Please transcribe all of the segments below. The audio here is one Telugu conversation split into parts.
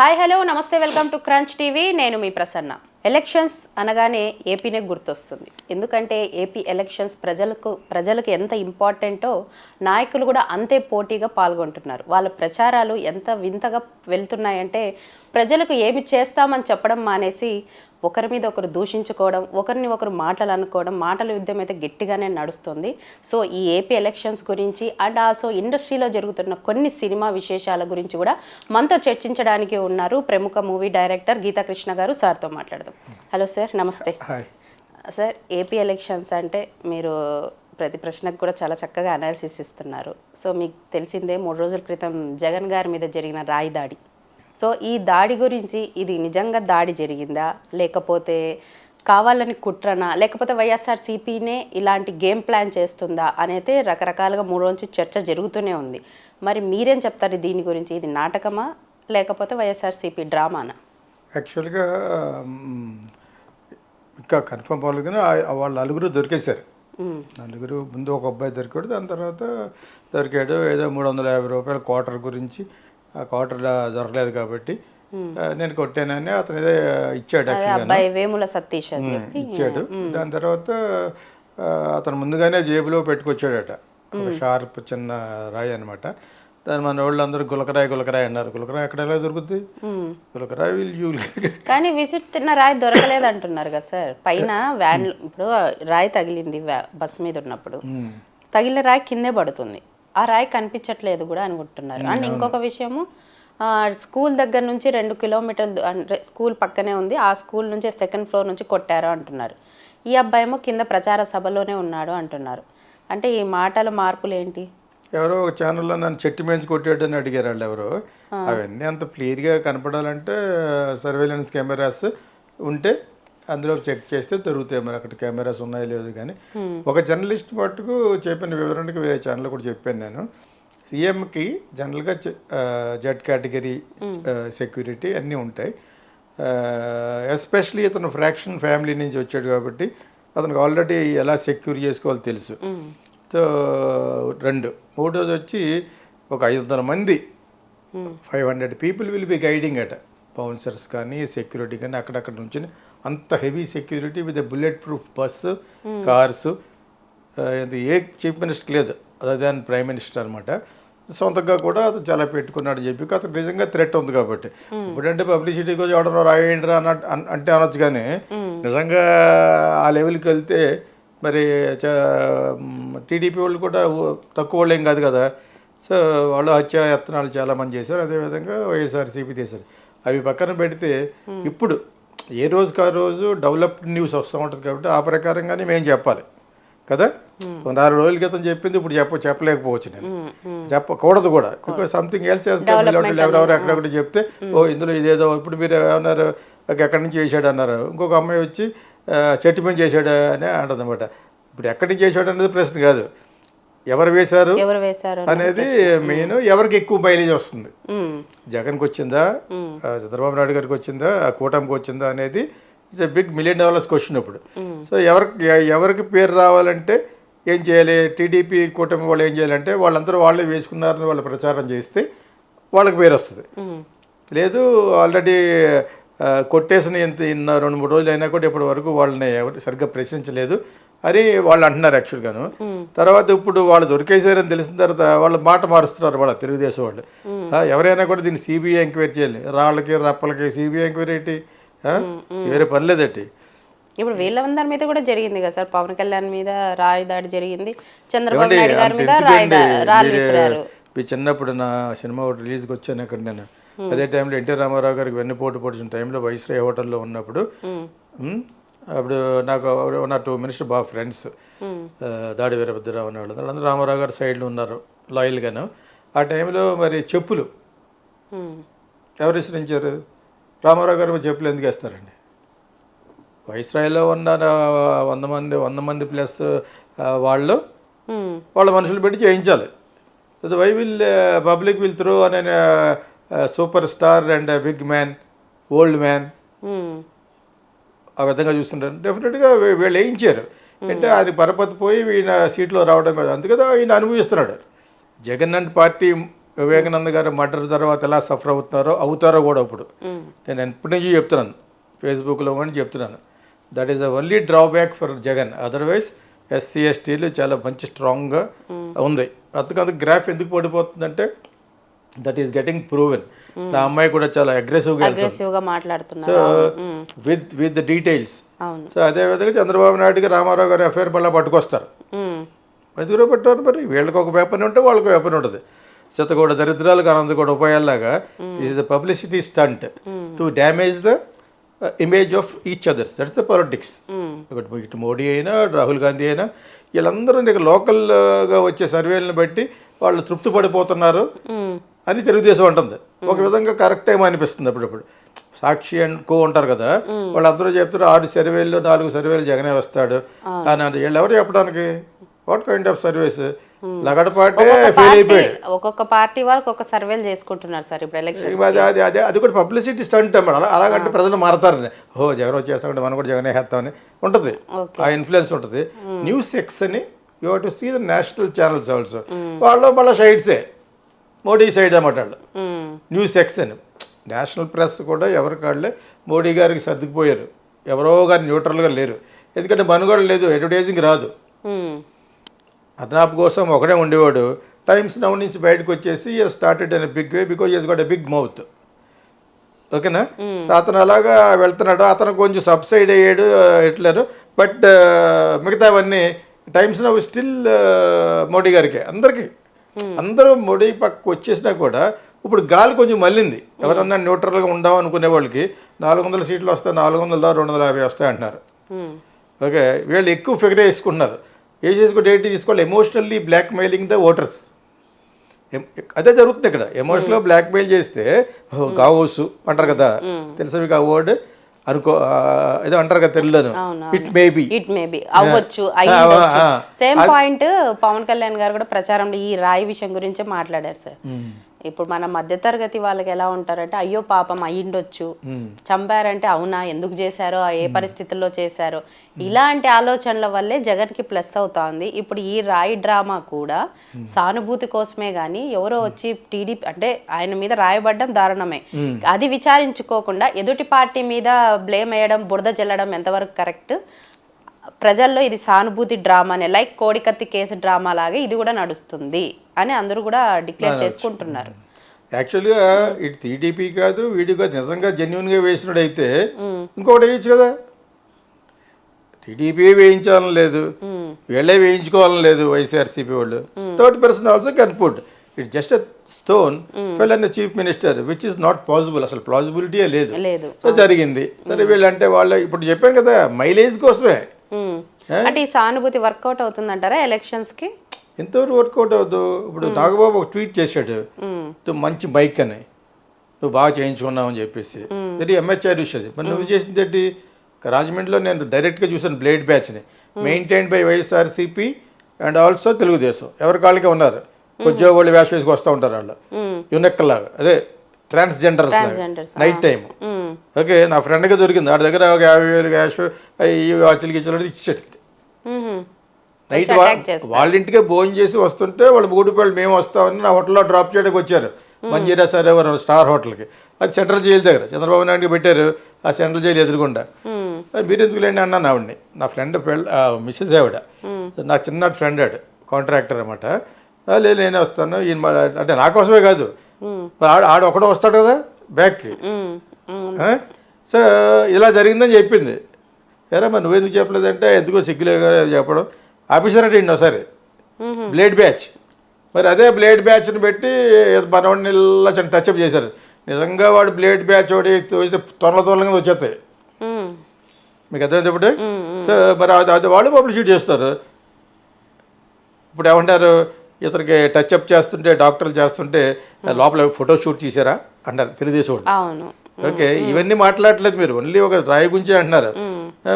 హాయ్ హలో నమస్తే వెల్కమ్ టు క్రంచ్ టీవీ. నేను మీ ప్రసన్న. ఎలక్షన్స్ అనగానే ఏపీనే గుర్తొస్తుంది. ఎందుకంటే ఏపీ ఎలక్షన్స్ ప్రజలకు ప్రజలకు ఎంత ఇంపార్టెంటో నాయకులు కూడా అంతే పోటీగా పాల్గొంటున్నారు. వాళ్ళ ప్రచారాలు ఎంత వింతగా వెళ్తున్నాయంటే ప్రజలకు ఏమి చేస్తామని చెప్పడం మానేసి ఒకరి మీద ఒకరు దూషించుకోవడం ఒకరిని ఒకరు మాటలు అనుకోవడం మాటల యుద్ధం అయితే గట్టిగానే నడుస్తుంది. సో ఈ ఏపీ ఎలక్షన్స్ గురించి అండ్ ఆల్సో ఇండస్ట్రీలో జరుగుతున్న కొన్ని సినిమా విశేషాల గురించి కూడా మనతో చర్చించడానికి ఉన్నారు ప్రముఖ మూవీ డైరెక్టర్ గీతాకృష్ణ గారు. సార్తో మాట్లాడదాం. హలో సార్ నమస్తే. సార్ ఏపీ ఎలక్షన్స్ అంటే మీరు ప్రతి ప్రశ్నకు కూడా చాలా చక్కగా అనాలిసిస్ ఇస్తున్నారు. సో మీకు తెలిసిందే మూడు రోజుల క్రితం జగన్ గారి మీద జరిగిన రాయి దాడి సో ఈ దాడి గురించి ఇది నిజంగా దాడి జరిగిందా? లేకపోతే కావాలని కుట్రనా? లేకపోతే వైఎస్ఆర్ సిపినే ఇలాంటి గేమ్ ప్లాన్ చేస్తుందా? అనేది రకరకాలుగా మూడు నుంచి చర్చ జరుగుతూనే ఉంది. మరి మీరేం చెప్తారు దీని గురించి? ఇది నాటకమా? లేకపోతే వైఎస్ఆర్ సిపి డ్రామానా? యాక్చువల్గా ఇంకా కన్ఫర్మ్ అవ్వలేదు కానీ ఆ- వాళ్ళ నలుగురు దొరికేశారు. నలుగురు ముందు ఒక అబ్బాయి దొరికాడు దాని తర్వాత దొరికాడు. ఏదో మూడు వందల యాభై రూపాయల క్వార్టర్ గురించి క్వార్టర్ దొరకలేదు కాబట్టి ఆ, నేను కొట్టానని అతను ఏదో ఇచ్చాడు వేముల సతీష్ చెప్పి ఇచ్చాడు. దాని తర్వాత అతను ముందుగానే జేబులో పెట్టుకొచ్చాడట. ఒక షార్ప్ చిన్న రాయి అనమాట దాని మన వాళ్ళందరూ గులకరాయి గులకరాయి అన్నారు. గులకరాయి ఎక్కడ ఎలా దొరుకుతుంది మ్మ్. గులకరాయి యూ కానీ విజిట్ తిన్న రాయి దొరకలేదు అంటున్నారు కదా సార్. పైన వ్యాన్ ఇప్పుడు రాయి తగిలింది బస్ మీద ఉన్నప్పుడు. తగిలిన రాయి కిందే పడుతుంది. ఆ రాయి కనిపించట్లేదు కూడా అనుకుంటున్నారు. అండ్ ఇంకొక విషయము స్కూల్ దగ్గర నుంచి రెండు కిలోమీటర్లు అంటే స్కూల్ పక్కనే ఉంది. ఆ స్కూల్ నుంచి సెకండ్ ఫ్లోర్ నుంచి కొట్టారు అంటున్నారు. ఈ అబ్బాయి ఏమో కింద ప్రచార సభలోనే ఉన్నాడు అంటున్నారు. అంటే ఈ మాటల మార్పులు ఏంటి ఎవరో ఒక ఛానల్లో నన్ను చెట్టు మేంచి కొట్టాడు అని అడిగారు వాళ్ళు ఎవరో. అవన్నీ అంత క్లియర్గా కనపడాలంటే సర్వేలెన్స్ కెమెరాస్ ఉంటే అందులో చెక్ చేస్తే దొరుకుతాయి మరి. అక్కడ కెమెరాస్ ఉన్నాయో లేదు కానీ. ఒక జర్నలిస్ట్ మట్టుకు చెప్పిన వివరణకి వేరే ఛానల్ కూడా చెప్పాను నేను. సీఎంకి జనరల్గా జెడ్ కేటగిరీ సెక్యూరిటీ అన్నీ ఉంటాయి. ఎస్పెషలీ ఇతను ఫ్రాక్షన్ ఫ్యామిలీ నుంచి వచ్చాడు కాబట్టి అతనికి ఆల్రెడీ ఎలా సెక్యూర్ చేసుకోవాలో తెలుసు. సో రెండు. మూడోది వచ్చి ఒక ఐదు వందల మంది. Five hundred people will be guiding అట. బౌన్సర్స్ కానీ సెక్యూరిటీ కానీ అక్కడక్కడ నుంచి అంత heavy security with bulletproof bus cars A chief minister లేదు. అదే ప్రైమ్ మినిస్టర్ అనమాట సొంతంగా కూడా అతను చాలా పెట్టుకున్నాడు చెప్పి అతను నిజంగా థ్రెట్ ఉంది కాబట్టి. ఇప్పుడంటే పబ్లిసిటీ కోసం ఎవడన్నా రాయండి అంటే అనొచ్చు కానీ నిజంగా ఆ లెవెల్కి వెళ్తే మరి టీడీపీ వాళ్ళు కూడా తక్కువ వాళ్ళు ఏం కాదు కదా. సో వాళ్ళు హత్య యత్నాలు చాలా మంది చేశారు. అదేవిధంగా వైఎస్ఆర్సీపీ చేశారు. అవి పక్కన పెడితే ఇప్పుడు ఏ రోజుకి ఆ రోజు డెవలప్డ్ న్యూస్ వస్తూ ఉంటుంది కాబట్టి ఆ ప్రకారంగానే మేము చెప్పాలి. కదా? నాలుగు రోజుల క్రితం చెప్పింది ఇప్పుడు చెప్ప చెప్పలేకపోవచ్చు నేను. చెప్పకూడదు కూడా. సంథింగ్ ఎల్స్ ఎవరెవరు ఎక్కడెక్కడ చెప్తే ఓ ఇందులో ఇదేదో ఇప్పుడు మీరు ఏమన్నారు ఎక్కడి నుంచి చేశాడు అన్నారు. ఇంకొక అమ్మాయి వచ్చి చెట్టు మీద చేశాడు అని అంటుంది అనమాట ఇప్పుడు ఎక్కడి నుంచి చేశాడు అనేది ప్రశ్న కాదు. ఎవరు వేశారు ఎవరు వేశారు అనేది మెయిన్ ఎవరికి ఎక్కువ మైలేజ్ వస్తుంది. జగన్కి వచ్చిందా? చంద్రబాబు నాయుడు గారికి వచ్చిందా? ఆ కూటమికి వచ్చిందా అనేది it's a big million dollars question ఇప్పుడు. సో ఎవరికి ఎవరికి పేరు రావాలంటే ఏం చేయాలి? టీడీపీ కూటమి వాళ్ళు ఏం చేయాలంటే వాళ్ళందరూ వాళ్ళే వేసుకున్నారని వాళ్ళు ప్రచారం చేస్తే వాళ్ళకి పేరు వస్తుంది. లేదు ఆల్రెడీ కొట్టేసిన ఇంత ఇన్న రెండు మూడు రోజులు అయినా కూడా ఇప్పటి వరకు వాళ్ళని ఎవరు సరిగ్గా ప్రశ్నించలేదు. అని వాళ్ళు అంటున్నారు యాక్చువల్గాను తర్వాత ఇప్పుడు వాళ్ళు దొరికేశారని తెలిసిన తర్వాత వాళ్ళు మాట మారుస్తున్నారు వాళ్ళ తెలుగుదేశం వాళ్ళు. ఎవరైనా కూడా దీన్ని సిబిఐ ఎంక్వైరీ చేయాలి. రాళ్ళకి రప్పలకి సిబిఐ ఎంక్వైరీ ఏంటి? వేరే పని లేదట్టి ఇప్పుడు వీళ్ళందరి మీద కూడా జరిగింది కదా సార్. పవన్ కళ్యాణ్ మీద రాయి దాడి జరిగింది. చంద్రబాబు నాయుడు గారి మీద రాయి చిన్నప్పుడు నా సినిమా ఒకటి రిలీజ్కి వచ్చాను అక్కడ నేను. అదే టైంలో ఎన్టీ రామారావు గారికి వెన్నుపోటు పొడిచిన టైంలో వైస్రాయ్ హోటల్లో ఉన్నప్పుడు అప్పుడు నాకు నా టూ మినిస్టర్ బాగా ఫ్రెండ్స్ దాడి వీరభద్రరావు అనేవాళ్ళు వాళ్ళందరూ రామారావు గారు సైడ్లో ఉన్నారు లాయల్గాను ఆ టైంలో మరి చెప్పులు. మ్మ్. ఎవరు విసిరించారు? రామారావు గారు చెప్పులు ఎందుకు వేస్తారండి? వైస్రాయ్లో ఉన్న వంద మంది వంద మంది ప్లస్ వాళ్ళు మ్మ్. వాళ్ళ మనుషులు పెట్టి చేయించాలి. Why will public will through అనే super star and big man old man. ఆ విధంగా చూస్తుంటారు. డెఫినెట్గా వీళ్ళు వేయించారు. అంటే అది పరపతి పోయి ఈయన సీట్లో రావడం కాదు. అందుకదా ఈయన అనుభవిస్తున్నాడు. జగన్ అండ్ పార్టీ వివేకానంద గారు మర్డర్ తర్వాత ఎలా సఫర్ అవుతున్నారో అవుతారో కూడా ఇప్పుడు. నేను ఎప్పటి నుంచి చెప్తున్నాను. ఫేస్బుక్లో కూడా చెప్తున్నాను. That is a only drawback for Jagan. Otherwise SC ఎస్టీలు చాలా మంచి స్ట్రాంగ్గా ఉంది. అందుకందుకు గ్రాఫ్ ఎందుకు పడిపోతుందంటే దట్ ఈస్ గెటింగ్ ప్రూవెన్ నా అమ్మాయి కూడా చాలా అగ్రెసివ్గా అగ్రెసివ్గా so with with the details so అదేవిధంగా చంద్రబాబు నాయుడుకి రామారావు గారు ఎఫ్ఐఆర్ మళ్ళీ పట్టుకొస్తారు. ఉమ్, ఎందుకు పెట్టారు మరి? వీళ్ళకి ఒక వెపన్ ఉంటే వాళ్ళకి వెపన్ ఉంటుంది. శతకోట దరిద్రాలకు కూడా ఉపాయాల్లాగా this is the publicity stunt to damage the image of each others that's the politics ఒకటి ఇటు మోడీ అయినా రాహుల్ గాంధీ అయినా వీళ్ళందరూ నీకు లోకల్గా వచ్చే సర్వేలను బట్టి వాళ్ళు తృప్తి పడిపోతున్నారు. ఉమ్, అని తెలుగుదేశం అంటుంది. ఒక విధంగా కరెక్ట్ ఏమో అనిపిస్తుంది అప్పుడప్పుడు. సాక్షి అండ్ కో ఉంటారు కదా వాళ్ళందరూ చెప్తారు ఆరు సర్వేల్లో నాలుగు సర్వేలు జగనే వస్తాడు. అని అంటే వీళ్ళు ఎవరు చెప్పడానికి? వాట్ కైండ్ ఆఫ్ సర్వీస్ లగడపాటే ఫెయిల్ పార్టీ అయిపోయాడు. ఒక్కొక్క పార్టీ వారికి ఒక సర్వేలు చేసుకుంటున్నారు సార్ ఇప్పుడు ఎలక్షన్ అది అది అది అది కూడా పబ్లిసిటీ స్టంట్ అన్నమాట. అలా అలాగంటే ప్రజలు మారతారని ఓ జగన్ వచ్చేస్తామంటే మనం కూడా జగనే వేస్తామని ఉంటుంది. ఆ ఇన్ఫ్లుయెన్స్ ఉంటుంది. న్యూస్ ఎక్స్ అని you too see the national channels also వాళ్ళు మళ్ళీ సైడ్సే మోడీ సైడ్ అన్నమాట వాళ్ళు న్యూస్ అని. నేషనల్ ప్రెస్ కూడా ఎవరి కాళ్ళే మోడీ గారికి సర్దుకుపోయారు. ఎవరో గారు న్యూట్రల్గా లేరు. ఎందుకంటే మనుగడ లేదు అడ్వర్టైజింగ్ రాదు. అదనాపు కోసం ఒకడే ఉండేవాడు. టైమ్స్ నౌ నుంచి బయటకు వచ్చేసి started on big way because is got a big mouth ఓకేనా? సో అతను అలాగా వెళ్తున్నాడు. అతను కొంచెం సబ్సైడ్ అయ్యాడు ఎట్లేరు బట్ మిగతావన్నీ టైమ్స్ నవ్ స్టిల్ మోడీ గారికి అందరికీ. అందరూ మోడీ పక్కకు వచ్చేసినా కూడా ఇప్పుడు గాలి కొంచెం మళ్ళింది. ఎవరన్నా న్యూట్రల్గా ఉందాం అనుకునే వాళ్ళకి నాలుగు వందల సీట్లు వస్తాయి నాలుగు వందల రెండు వందల యాభై వస్తాయి అంటున్నారు. ఉమ్, ఓకే వీళ్ళు ఎక్కువ ఫిగర్ వేసుకుంటున్నారు. ఏ చేసుకుంటే ఏంటి తీసుకోవాలి? Emotionally blackmailing the voters అదే జరుగుతుంది ఇక్కడ. ఎమోషనల్ బ్లాక్ మెయిల్ చేస్తే "ఓ, గావోసు అంటారు కదా. తెలుసా మీకు ఆ వర్డ్ అనుకో ఏదో అంటారు కదా తెలుగులోను అవును, it may be it may be అవ్వచ్చు సేమ్ పాయింట్ పవన్ కళ్యాణ్ గారు కూడా ప్రచారంలో ఈ రాయి విషయం గురించే మాట్లాడారు సార్ ఇప్పుడు మన మధ్యతరగతి వాళ్ళకి ఎలా ఉంటారంటే అయ్యో పాపం అయ్యిండొచ్చు. చంపారంటే అవునా? ఎందుకు చేశారో? ఏ పరిస్థితుల్లో చేశారో? ఇలాంటి ఆలోచనల వల్లే జగన్కి ప్లస్ అవుతోంది. ఇప్పుడు ఈ రాయి డ్రామా కూడా సానుభూతి కోసమే గానీ ఎవరో వచ్చి టీడీపీ అంటే ఆయన మీద రాయబడ్డం దారుణమే. అది విచారించుకోకుండా ఎదుటి పార్టీ మీద బ్లేమ్ వేయడం బురద జల్లడం ఎంతవరకు కరెక్ట్? ప్రజల్లో ఇది సానుభూతి డ్రామానే. లైక్ కోడికత్తి కేసు డ్రామా లాగే ఇది కూడా నడుస్తుంది. అని అందరూ కూడా డిక్లేర్ చేసుకుంటున్నారు. యాక్చువల్గా ఇటు టీడీపీ కాదు వీడి కాదు నిజంగా జెన్యున్గా వేసినాడైతే ఇంకొకటి వేయచ్చు కదా. టీడీపీ వేయించాలని లేదు వీళ్ళే వేయించుకోవాలని లేదు వైఎస్ఆర్సీపీ వాళ్ళు. Third person also can put. It just stone fell on chief minister which is not possible అసలు ప్లాసిబిలిటీయే లేదు. సో జరిగింది. సరే వీళ్ళంటే వాళ్ళు ఇప్పుడు చెప్పాను కదా మైలేజ్ కోసమే. అంటే ఈ సానుభూతి వర్కౌట్ అవుతుందంటారా ఎలక్షన్స్కి? ఎంతవరకు వర్కౌట్ అవుతుంది ఇప్పుడు నాగబాబు ఒక ట్వీట్ చేశాడు. ఉమ్, "నువ్వు మంచి బైక్ అని. నువ్వు బాగా చేయించుకున్నావు అని చెప్పేసి ఇది ఎంహెచ్ఆర్ చూసేది? మరి నువ్వు చేసింది ఏంటి? రాజమండ్రిలో నేను డైరెక్ట్గా చూసాను blade బ్యాచ్ని. Maintain by YSRCP and also Telugu Desam. ఎవరి కాళ్ళకే ఉన్నారు. ఉద్యోగులు వేష వేసుకు వస్తూ ఉంటారు వాళ్ళు. ఉమ్, యునెక్ లాగా. అదే ట్రాన్స్జెండర్స్ నైట్ టైం ఓకే నా ఫ్రెండ్గా దొరికింది. వాడి దగ్గర ఒక యాభై వేలు క్యాష్ ఈ వాచిలు గిచ్చులు ఇచ్చేది ఉమ్, నైట్. వాళ్ళ ఇంటికే భోజనం చేసి వస్తుంటే వాళ్ళు మూడు మేము వస్తామని నా హోటల్లో డ్రాప్ చేయడానికి వచ్చారు. మంజీరా సరోవర్ స్టార్ హోటల్కి. అది సెంట్రల్ జైలు దగ్గర. చంద్రబాబు నాయుడుకి పెట్టారు ఆ సెంట్రల్ జైలు ఎదురుగుండా. ఉమ్, "అది మీరు ఎందుకు లేండి అన్నాను ఆవిడని? నా ఫ్రెండ్ మిస్సెస్ ఆవిడ. నా చిన్న ఫ్రెండ్ ఆడు కాంట్రాక్టర్ అనమాట లేదు నేనే వస్తాను. ఈయన అంటే నా కోసమే కాదు. ఆడు ఆడు ఒకడో వస్తాడు కదా బ్యాక్కి? సో ఇలా జరిగిందని చెప్పింది. ఎరా మరి నువ్వెందుకు చెప్పలేదంటే ఎందుకో సిగ్గులేగా చెప్పడం. ఆఫీసర్ అంటే ఒకసారి. Blade batch. మరి అదే బ్లేడ్ బ్యాచ్ని పెట్టి మనవాడిని ఇలా చిన్న టచ్అప్ చేశారు. నిజంగా వాడు బ్లేడ్ బ్యాచ్ తోస్తే తొనల తొనలుగా వచ్చేస్తాయి. మీకు అర్థమైంది ఇప్పుడు? సో మరి అది వాళ్ళు పబ్లిసిటీ చేస్తారు. ఇప్పుడు ఏమంటారు? ఇతనికి టచ్అప్ చేస్తుంటే డాక్టర్లు చేస్తుంటే లోపల ఫోటో షూట్ తీసారా? అంటారు తెలుగుదేశం వాళ్ళు. అవును. ఓకే ఇవన్నీ మాట్లాడలేదు మీరు ఓన్లీ ఒక రాయి గుంచే అంటున్నారు.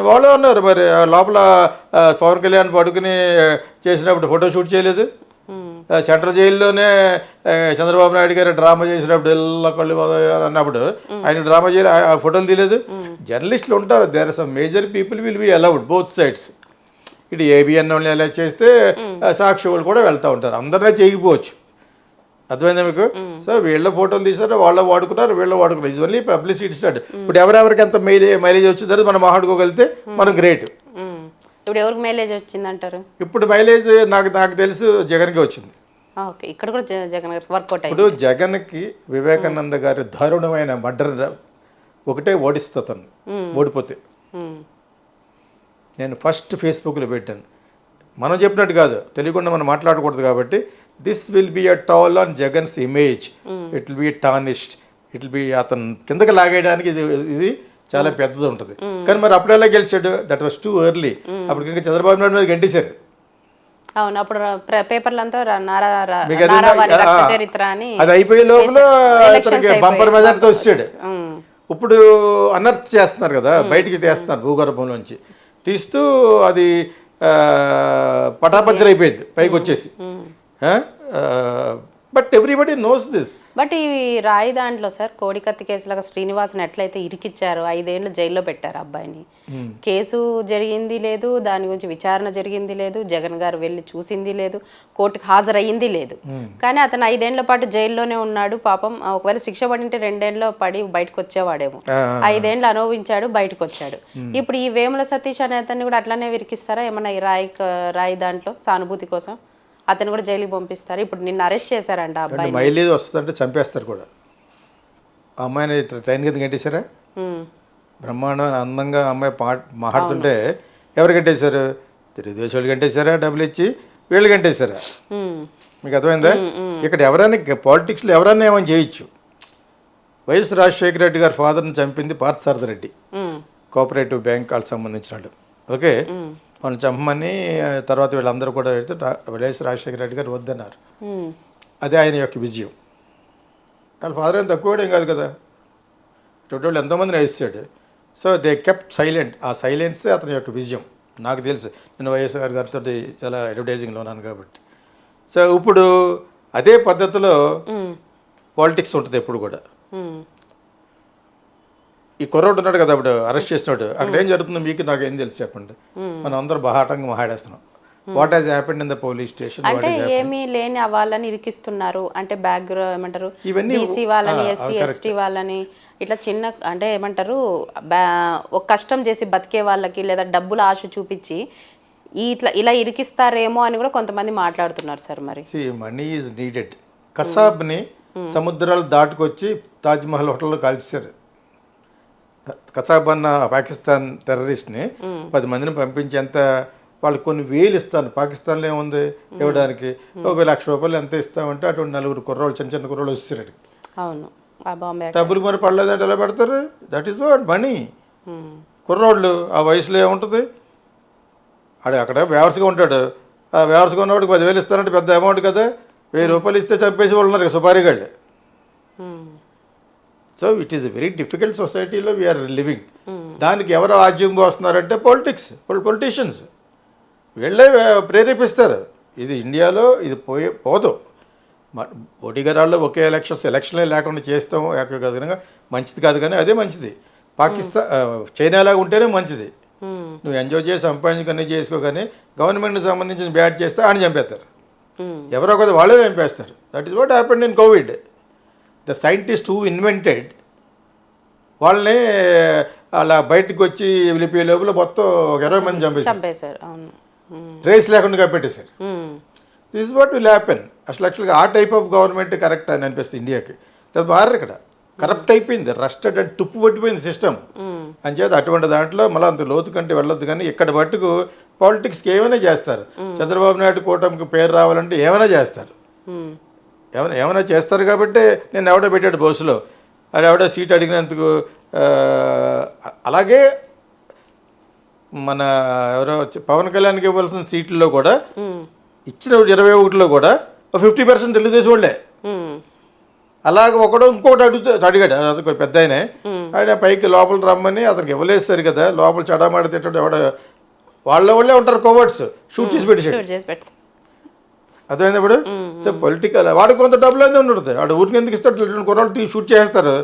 వాళ్ళు అన్నారు మరి లోపల పవన్ కళ్యాణ్ పడుకుని చేసినప్పుడు ఫోటో షూట్ చేయలేదు. సెంట్రల్ జైల్లోనే చంద్రబాబు నాయుడు గారు డ్రామా చేసినప్పుడు ఎల్ల కళ్ళు అన్నప్పుడు ఆయన డ్రామా చేయాలి ఆ- ఫోటోలు తీయలేదు. జర్నలిస్టులు ఉంటారు there are some major people will be allowed both sides ఇటు ఏబిఎన్ వాళ్ళు ఎలా చేస్తే సాక్షి వాళ్ళు కూడా వెళ్తూ ఉంటారు అందరినీ చేయకపోవచ్చు. అర్థమైందా మీకు? సో వీళ్ళ ఫోటోలు తీసారు వాళ్ళ వాడుకున్నారు వీళ్ళ వాడుకున్నారు. ఇది ఓన్లీ పబ్లిసిటీ స్టార్ట్ ఇప్పుడు ఎవరెవరికి ఎంత మైలేజ్ మైలేజ్ వచ్చిందో మనం మాట్లాడుకోగలిగితే మనం గ్రేట్. ఇప్పుడు ఎవరికి మైలేజ్ వచ్చిందంటారు? ఇప్పుడు మైలేజ్ నాకు నాకు తెలుసు జగన్కి వచ్చింది. ఆ, ఓకే. ఇక్కడ కూడా జగన్ వర్కౌట్ అయింది. ఇప్పుడు జగన్కి వివేకానంద గారి దారుణమైన మర్డర్ ఒకటే ఓడిస్తుంది ఓడిపోతే. ఉమ్. నేను ఫస్ట్ ఫేస్బుక్లో పెట్టాను. మనం చెప్పినట్టు కాదు తెలియకుండా మనం మాట్లాడకూడదు కాబట్టి this will be a toll on Jagan's image it will be tarnished it will be అతను కిందకి లాగేయడానికి ఇది ఇది చాలా పెద్దది ఉంటుంది. కానీ మరి అప్పుడు ఎలా గెలిచాడు? దట్ వాస్ టూ ఎర్లీ అప్పుడు ఇంకా చంద్రబాబు నాయుడు మీద గంటేశారు. అవును అప్పుడు పేపర్లంతా అది చరిత్ర అని అయిపోయే లోపల. బంపర్ మెజార్టీతో వచ్చాడు. ఉమ్. ఇప్పుడు అనర్త్ చేస్తున్నారు కదా బయటికి తీస్తున్నారు భూగర్భంలోంచి. తీస్తూ అది పటాపంచర్ అయిపోయింది పైకి వచ్చేసి. But everybody knows this but ఈ రాయి దాంట్లో సార్ కోడికత్తి కేసులాగా శ్రీనివాసన్ ఎట్లయితే ఇరికిచ్చారో ఐదేళ్ళు జైల్లో పెట్టారు అబ్బాయిని. కేసు జరిగింది లేదు దాని గురించి విచారణ జరిగింది లేదు జగన్ గారు వెళ్ళి చూసింది లేదు కోర్టుకు హాజరయ్యింది లేదు. కానీ అతను ఐదేళ్ళ పాటు జైల్లోనే ఉన్నాడు పాపం ఒకవేళ శిక్ష పడింటే రెండేళ్ళు పడి బయటకు వచ్చేవాడేమో ఐదేండ్లు అనుభవించాడు బయటకు వచ్చాడు ఇప్పుడు ఈ వేముల సతీష్ అనే అతన్ని కూడా అట్లానే విరికిస్తారా? ఏమన్నా ఈ రాయి రాయి దాంట్లో సానుభూతి కోసం? అతను కూడా జైలుకి పంపిస్తారు. ఇప్పుడు నిన్న అరెస్ట్ చేశారంట అబ్బాయి మైలేజ్ వస్తుందంటే చంపేస్తారు కూడా. ఆ అమ్మాయిని ట్రైన్ కింద గంటేశారా ఉమ్, బ్రహ్మాండం అందంగా అమ్మాయి పా మాట్లాడుతుంటే ఎవరు గంటేశారు తెలుగుదేశం వాళ్ళు గంటేశారా డబ్బులు ఇచ్చి వీళ్ళు గంటేశారా ఉమ్, మీకు అర్థమైందా? ఇక్కడ ఎవరైనా పాలిటిక్స్లో ఎవరైనా ఏమైనా చేయొచ్చు. వైఎస్ రాజశేఖర రెడ్డి గారి ఫాదర్ని చంపింది పార్థసారథి రెడ్డి. కోఆపరేటివ్ బ్యాంక్ వాళ్ళకి సంబంధించినట్టు ఓకే? వాళ్ళని చంపమని తర్వాత వీళ్ళందరూ కూడా వెళ్తే వైఎస్ రాజశేఖర రెడ్డి గారు వద్దన్నారు. అదే ఆయన యొక్క విజయం. వాళ్ళ ఫాదర్ ఏం తక్కువ ఏం కాదు కదా. ఇటువంటి వాళ్ళు ఎంతోమందిని వేస్తాడు. సో దే కెప్ట్ సైలెంట్ ఆ సైలెన్సే అతని యొక్క విజయం. నాకు తెలుసు. నేను వైఎస్ఆర్ గారితో చాలా అడ్వర్టైజింగ్లో ఉన్నాను కాబట్టి. సో ఇప్పుడు అదే పద్ధతిలో పాలిటిక్స్ ఉంటుంది ఎప్పుడు కూడా. ఈ కుర్రోడు ఉన్నాడు కదా అప్పుడు అరెస్ట్ చేసినాడు. అక్కడ ఏం జరుగుతుందో మీకు? నాకు ఏం తెలుసు చెప్పండి. మనం అందరూ బహాటంగా మాట్లాడేస్తున్నాం what has happened in the police station అంటే ఏమీ లేని వాళ్ళని ఇరికిస్తున్నారు. అంటే బ్యాక్ ఏమంటారు? బీసీ వాళ్ళని ఎస్సీ ఎస్టీ వాళ్ళని ఇట్లా చిన్న అంటే ఏమంటారు ఒక కష్టం చేసి బతికే వాళ్ళకి లేదా డబ్బుల ఆశ చూపించి ఇట్లా ఇలా ఇరికిస్తారేమో అని కూడా కొంతమంది మాట్లాడుతున్నారు సార్ మరి. మనీ ఈజ్ నీడెడ్ కసాబ్ని సముద్రాలు దాటుకొచ్చి తాజ్మహల్ హోటల్లో కాల్చారు కసాబ్ అన్న పాకిస్తాన్ టెర్రరిస్ట్ని పది మందిని పంపించేంత వాళ్ళు కొన్ని వేలు ఇస్తాను. పాకిస్తాన్లో ఏముంది? ఇవ్వడానికి ఒక లక్ష రూపాయలు ఎంత ఇస్తామంటే అటువంటి నలుగురు కుర్రోళ్ళు చిన్న చిన్న కుర్రోళ్ళు వస్తారు అవును. డబ్బులు మరి పడలేదంటే ఎలా పెడతారు? దట్ ఈస్ వాట్ మనీ కుర్రోళ్ళు ఆ వయసులో ఏముంటుంది? ఆడు అక్కడ వ్యావర్స్గా ఉంటాడు. ఆ వ్యావర్స్గా ఉన్నవాడికి పదివేలు ఇస్తానంటే పెద్ద అమౌంట్ కదా. వెయ్యి రూపాయలు ఇస్తే చంపేసి వాళ్ళు ఉన్నారు సుపారీగాళ్ళు. So it is very difficult సొసైటీలో వీఆర్ లివింగ్ దానికి ఎవరు ఆజ్యం పోస్తున్నారంటే పొలిటిక్స్ పొలిటీషియన్స్ వీళ్ళే ప్రేరేపిస్తారు. ఇది ఇండియాలో ఇది పోయే పోదు. బోడిగరాల్లో ఒకే ఎలక్షన్స్ ఎలక్షన్లే లేకుండా చేస్తాము విధంగా మంచిది కాదు కానీ అదే మంచిది. పాకిస్తాన్ ఆ, చైనాలాగా ఉంటేనే మంచిది. ఉమ్, నువ్వు ఎంజాయ్ చేసి సంపాదించుకొని చేసుకో కానీ గవర్నమెంట్కి సంబంధించిన బ్యాట్ చేస్తే ఆయన చంపేస్తారు. ఉమ్, ఎవరో ఒకరు వాళ్ళే చంపేస్తారు. That is what happened in covid the scientist who invented వాళ్ళని అలా బయటకు వచ్చి వెళ్ళిపోయే లోపల మొత్తం ఒక ఇరవై మంది చంపేశారు. ట్రేస్ లేకుండా కప్పెట్టేశారు. Um, this what will happen అసలు యాక్చువల్గా ఆ టైప్ ఆఫ్ గవర్నమెంట్ కరెక్ట్ అని అనిపిస్తుంది ఇండియాకి అది మారరు ఇక్కడ. కరప్ట్ అయిపోయింది. రస్టెడ్ అండ్ తుప్పు పట్టిపోయింది సిస్టమ్ ఉమ్, అంచేత అటువంటి దాంట్లో మళ్ళీ అంత లోతు కంటే వెళ్ళొద్దు కానీ ఇక్కడ మట్టుకు పాలిటిక్స్కి ఏమైనా చేస్తారు. చంద్రబాబు నాయుడు కూటమికి పేరు రావాలంటే ఏమైనా చేస్తారు. ఏమైనా ఏమైనా చేస్తారు కాబట్టి నేను ఎవడో పెట్టాడు బస్సులో. అది ఎవడో సీట్ అడిగినందుకు అలాగే మన ఎవరో వచ్చి- పవన్ కళ్యాణ్కి ఇవ్వాల్సిన సీట్లలో కూడా ఇచ్చిన ఇరవై ఒకటిలో కూడా ఫిఫ్టీ పర్సెంట్ తెలుగుదేశం వాళ్ళే. అలాగ ఒకడు ఇంకొకటి అడుగుతూ అడిగాడు. అది ఒక పెద్ద ఆయనే. ఆయన పైకి లోపల రమ్మని అతనికి ఇవ్వలేస్తారు కదా లోపల చడామాడి తిట్టడం ఎవడ వాళ్ళ వాళ్ళే ఉంటారు కోవర్ట్స్. షూట్ చేసి పెట్టేసాడు పెడతా అర్థమైంది ఇప్పుడు? సో పొలిటికల్ వాడికి కొంత డబ్బులు అనేది ఉండదు వాడు ఊరికి ఎందుకు ఇస్తాడు? రెండు కుర్రాళ్ళు తీసి షూట్ చేస్తారు?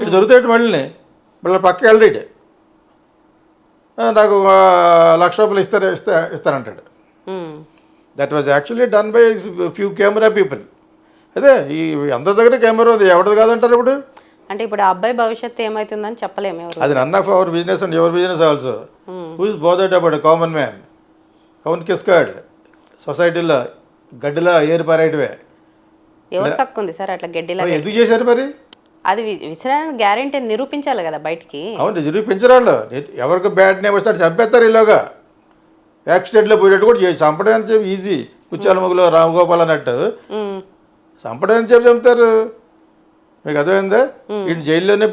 ఇటు దొరుకుతాయి మళ్ళీ మళ్ళీ పక్క వెళ్ళడు నాకు లక్ష రూపాయలు ఇస్తారు ఇస్తా ఇస్తానంటాడు. ఉమ్, that was actually done by few camera people అదే ఈ అందరి దగ్గర కెమెరా ఉంది ఎవరిది కాదంటారు ఇప్పుడు? అంటే ఇప్పుడు ఆ అబ్బాయి భవిష్యత్తు ఏమవుతుందని చెప్పలేము అది none of our business and ever business also who is bothered about common man కౌన్ కిస్కాడ్ సొసైటీలో గడ్డిలో ఏరు పారేయటమే. ఎవరు తక్కువ ఉంది సార్ అట్లా గడ్డిలా ఎందుకు చేశారు మరి? అది వి- విసరానికి గ్యారెంటీ నిరూపించాలి కదా బయటికి. అవును జరిగి పెంచరాళ్ళు ఎవరికి బ్యాడ్ నేమ్ వస్తాడు చంపేస్తారు ఇలాగా యాక్సిడెంట్లో పోయేటట్టు కూడా చంపడం అని చెప్పి ఈజీ. ముచ్చాలముగులో రామగోపాల్ అన్నట్టు. చంపడం అని చెప్పి చంపుతారు? మీకు అర్థమైందా? వీళ్ళు జైల్లోనే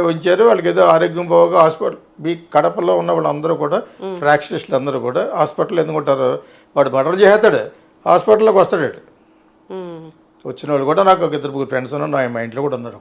ఉంచారు. వాళ్ళకి ఏదో ఆరోగ్యం పోగా హాస్పిటల్ మీ కడపలో ఉన్న వాళ్ళందరూ కూడా ఫ్రాక్షనిస్టులు అందరూ కూడా హాస్పిటల్ ఎందుకు ఉంటారు? వాడు మర్డర్ చేస్తాడు హాస్పిటల్లోకి వస్తాడు వచ్చిన వాళ్ళు కూడా నాకు ఒక ఇద్దరు ముగ్గురు ఫ్రెండ్స్ ఉన్నారు. నా మా ఇంట్లో కూడా ఉన్నారు.